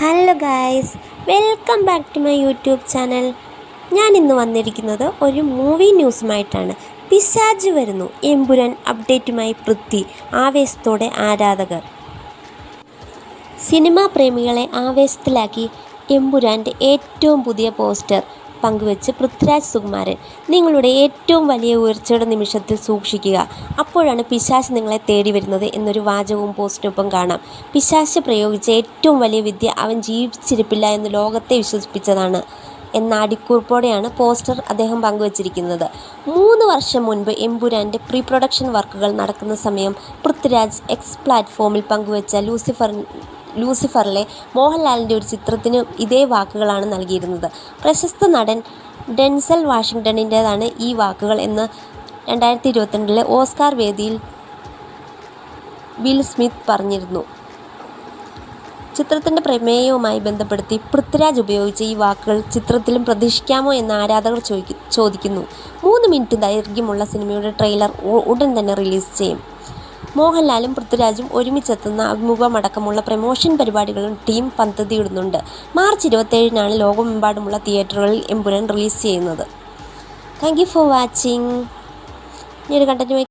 Hello guys welcome back to my YouTube channel ഞാൻ ഇന്ന് വന്നിരിക്കുന്നത് ഒരു മൂവി ന്യൂസുമായിട്ടാണ് പിശാജ് വരുന്നു. എമ്പുരൻ അപ്ഡേറ്റുമായി പൃഥ്വി ആവേശത്തോടെ ആരാധകർ. സിനിമാ പ്രേമികളെ ആവേശത്തിലാക്കി എമ്പുരാന്റെ ഏറ്റവും പുതിയ പോസ്റ്റർ. പങ്കുവച്ച് പൃഥ്വിരാജ് സുകുമാരൻ നിങ്ങളുടെ ഏറ്റവും വലിയ ഉയർച്ചയുടെ നിമിഷത്തിൽ സൂക്ഷിക്കുക. അപ്പോഴാണ് പിശാശ് നിങ്ങളെ തേടി വരുന്നത് എന്നൊരു വാചകവും പോസ്റ്റിനൊപ്പം കാണാം. പിശാശ് പ്രയോഗിച്ച ഏറ്റവും വലിയ വിദ്യ അവൻ ജീവിച്ചിരിപ്പില്ല എന്ന് ലോകത്തെ വിശ്വസിപ്പിച്ചതാണ്. എന്ന അടിക്കുറിപ്പോടെയാണ് പോസ്റ്റർ അദ്ദേഹം പങ്കുവച്ചിരിക്കുന്നത്. മൂന്ന് വർഷം മുൻപ് എംപുരാന്റെ പ്രീ പ്രൊഡക്ഷൻ വർക്കുകൾ നടക്കുന്ന സമയം പൃഥ്വിരാജ് എക്സ് പ്ലാറ്റ്ഫോമിൽ പങ്കുവച്ച ലൂസിഫർ ലൂസിഫറിലെ മോഹൻലാലിന്റെ ഒരു ചിത്രത്തിന് ഇതേ വാക്കുകളാണ് നൽകിയിരുന്നത്. പ്രശസ്ത നടൻ ഡെൻസൽ വാഷിങ്ടണിന്റേതാണ് ഈ വാക്കുകൾ എന്ന് രണ്ടായിരത്തി ഇരുപത്തിരണ്ടിലെ ഓസ്കാർ വേദിയിൽ വിൽ സ്മിത്ത് പറഞ്ഞിരുന്നു. ചിത്രത്തിന്റെ പ്രമേയവുമായി ബന്ധപ്പെടുത്തി പൃഥ്വിരാജ് ഉപയോഗിച്ച ഈ വാക്കുകൾ ചിത്രത്തിലും പ്രതീക്ഷിക്കാമോ എന്ന് ആരാധകർ ചോദിക്കുന്നു. മൂന്ന് മിനിറ്റ് ദൈർഘ്യമുള്ള സിനിമയുടെ ട്രെയിലർ ഉടൻ തന്നെ റിലീസ് ചെയ്യും. മോഹൻലാലും പൃഥ്വിരാജും ഒരുമിച്ചെത്തുന്ന അഭിമുഖമടക്കമുള്ള പ്രമോഷൻ പരിപാടികളും ടീം പദ്ധതിയിടുന്നുണ്ട് മാർച്ച് ഇരുപത്തേഴിനാണ് ലോകമെമ്പാടുമുള്ള തിയേറ്ററുകളിൽ എമ്പുരാൻ റിലീസ് ചെയ്യുന്നത്. Thank you for watching. ഈ ഒരു